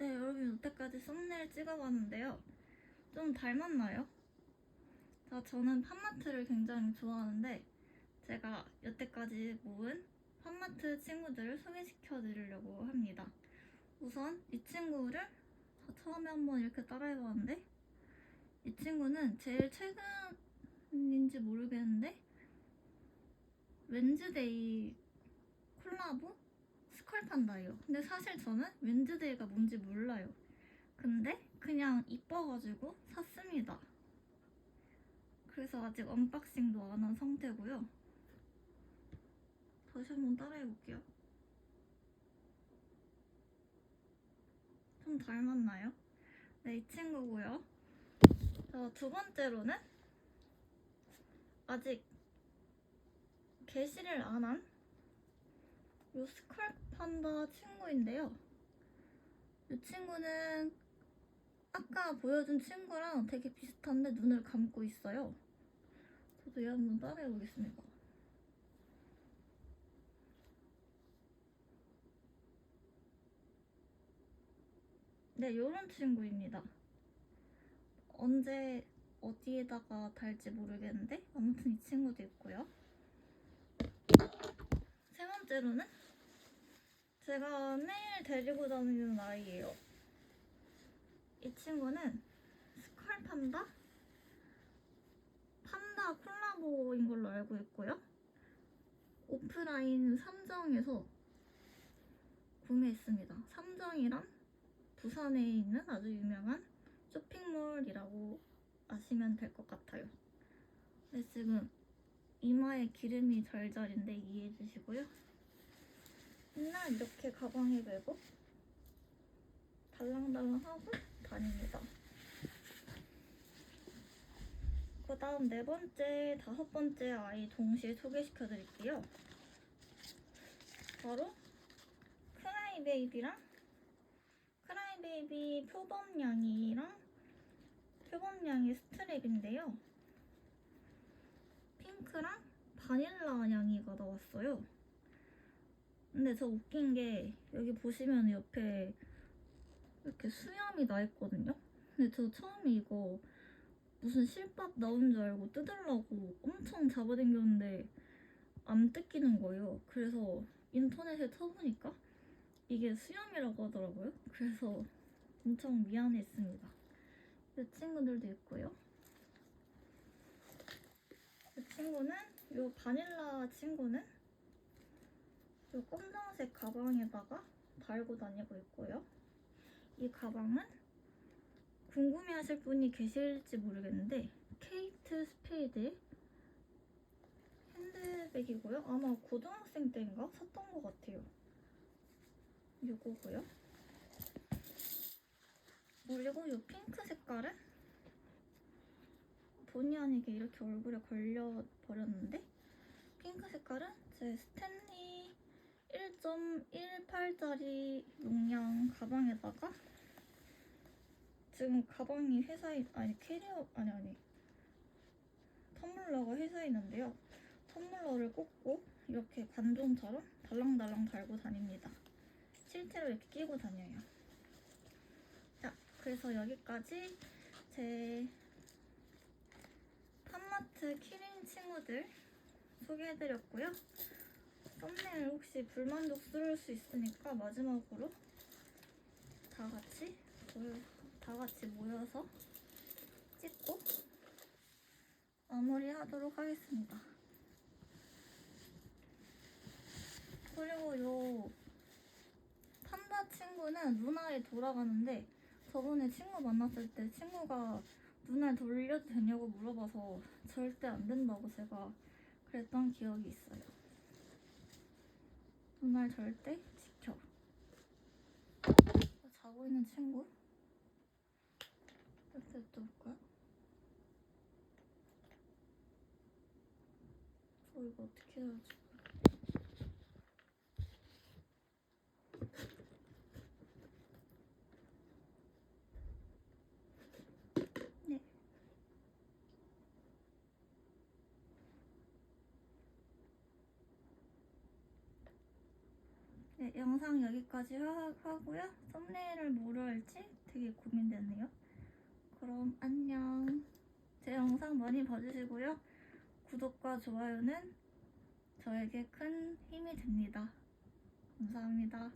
네, 여러분 여태까지 썸네일 찍어봤는데요. 좀 닮았나요? 자, 저는 팜마트를 굉장히 좋아하는데 제가 여태까지 모은 팜마트 친구들을 소개시켜 드리려고 합니다. 우선 이 친구를 저 처음에 한번 이렇게 따라해봤는데 이 친구는 제일 최근인지 모르겠는데 웬즈데이 콜라보 스컬판다예요. 근데 사실 저는 웬즈데이가 뭔지 몰라요. 근데 그냥 이뻐가지고 샀습니다. 그래서 아직 언박싱도 안 한 상태고요. 다시 한번 따라해볼게요. 좀 닮았나요? 네, 이 친구고요. 자, 두 번째로는 아직 게시를 안 한 요 스컬 판다 친구인데요. 이 친구는 아까 보여준 친구랑 되게 비슷한데 눈을 감고 있어요. 저도 얘 한번 따라해 보겠습니다. 네, 요런 친구입니다. 언제 어디에다가 달지 모르겠는데 아무튼 이 친구도 있고요. 세 번째로는 제가 매일 데리고 다니는 아이예요. 이 친구는 스컬 판다? 판다 콜라보인 걸로 알고 있고요. 오프라인 삼정에서 구매했습니다. 삼정이란 부산에 있는 아주 유명한 쇼핑몰이라고 아시면 될 것 같아요. 네, 지금 이마에 기름이 절절인데 이해해 주시고요. 맨날 이렇게 가방에 메고 달랑달랑하고 다닙니다. 그 다음 네 번째, 다섯 번째 아이 동시에 소개시켜 드릴게요. 바로 크라이베이비랑 크라이베이비 표범냥이랑 표범냥이 스트랩인데요. 핑크랑 바닐라 냥이가 나왔어요. 근데 저 웃긴 게 여기 보시면 옆에 이렇게 수염이 나 있거든요. 근데 저 처음에 이거 무슨 실밥 나온 줄 알고 뜯으려고 엄청 잡아당겼는데 안 뜯기는 거예요. 그래서 인터넷에 쳐보니까 이게 수염이라고 하더라고요. 그래서 엄청 미안했습니다. 이 친구들도 있고요. 이 친구는 이 바닐라 친구는 이 검정색 가방에다가 달고 다니고 있고요. 이 가방은 궁금해하실 분이 계실지 모르겠는데 케이트 스페이드의 핸드백이고요. 아마 고등학생 때인가 샀던 것 같아요. 이거고요. 그리고 이 핑크 색깔은 본의 아니게 이렇게 얼굴에 걸려 버렸는데 핑크 색깔은 제 스탠리 1.18짜리 용량 가방에다가 지금 가방이 회사에 아니 캐리어 아니 아니 텀블러가 회사에 있는데요. 텀블러를 꽂고 이렇게 관종처럼 달랑달랑 달고 다닙니다. 실제로 이렇게 끼고 다녀요. 자, 그래서 여기까지 제 팜마트 키링 친구들 소개해드렸고요. 썸네일 혹시 불만족스러울 수 있으니까 마지막으로 다 같이 다 같이 모여서 찍고 마무리하도록 하겠습니다. 그리고 요 판다 친구는 눈알이 돌아가는데 저번에 친구 만났을 때 친구가 눈알 돌려도 되냐고 물어봐서 절대 안 된다고 제가 그랬던 기억이 있어요. 눈알 절대 지켜. 자고 있는 친구? 이렇게 뜯을까요? 저 이거 어떻게 해야 지 네. 네, 영상 여기까지 하, 하고요. 썸네일을 뭐로 할지 되게 고민되네요. 그럼 안녕. 제 영상 많이 봐주시고요. 구독과 좋아요는 저에게 큰 힘이 됩니다. 감사합니다.